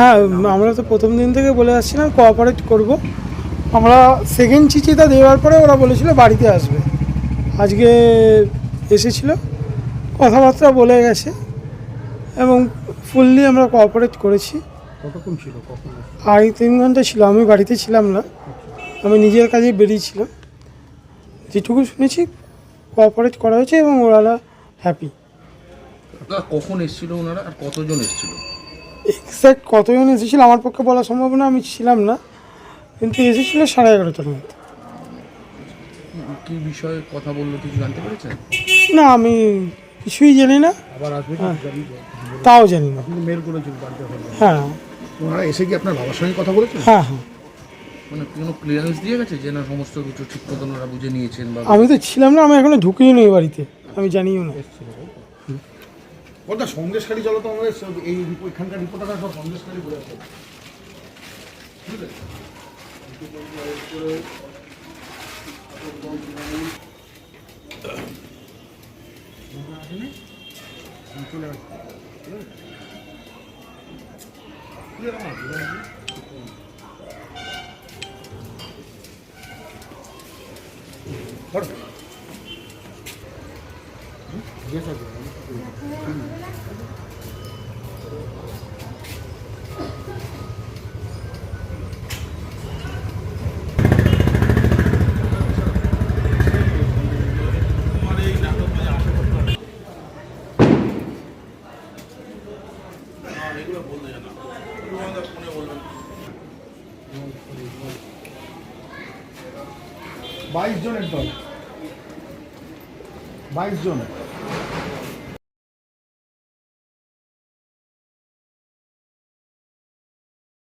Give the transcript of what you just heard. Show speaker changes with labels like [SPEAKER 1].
[SPEAKER 1] হ্যাঁ আমরা তো প্রথম দিন থেকে বলে আসছিলাম কোঅপারেট করব। আমরা সেকেন্ড চিঠিটা দেওয়ার পরে ওরা বলেছিল বাড়িতে আসবে। আজকে এসেছিল কথাবার্তা বলে গেছে এবং ফুললি আমরা কোঅপারেট করেছি।
[SPEAKER 2] কতক্ষণ ছিল
[SPEAKER 1] আড়াই তিন ঘণ্টা ছিল আমি বাড়িতে ছিলাম না আমি নিজের কাজে বেরিয়েছিলাম যেটুকু শুনেছি কোঅপারেট করা হয়েছে এবং ওরা হ্যাপি
[SPEAKER 3] কখন এসেছিল ওনারা আর কতজন এসেছিল?
[SPEAKER 1] এক্স্যাক্ট কতজন এসেছিল আমার পক্ষে বলা সম্ভব না আমি ছিলাম না কিন্তু এসেছিল সাড়ে এগারোটার মধ্যে।
[SPEAKER 3] কি বিষয়ে কথা বলল কিছু জানতে পেরেছেন?
[SPEAKER 1] না আমি কিছুই জানি না।
[SPEAKER 2] আবার আসবে কি জানি?
[SPEAKER 1] তাও জানি না।
[SPEAKER 2] আপনি মেল করেছেন বাড়িতে হলে
[SPEAKER 1] হ্যাঁ।
[SPEAKER 2] ওনারা এসে কি আপনার বাবার সঙ্গে কথা বলেছেন?
[SPEAKER 1] হ্যাঁ হ্যাঁ।
[SPEAKER 3] মানে কোনো ক্লিয়ারেন্স দিয়ে গেছে যে না সমস্ত কিছু ঠিক মতন ওরা বুঝে নিয়েছেন বা
[SPEAKER 1] আমি তো ছিলাম না আমি এখনও ঢুকিও নি বাড়িতে আমি জানিও না।
[SPEAKER 2] ওটা সন্দেশকারী চলো তো আমাদের এই এখানকার রিপোর্টাররা সব সন্দেশকারী বলে আছে বাইশ জনের দল। বাইশ জন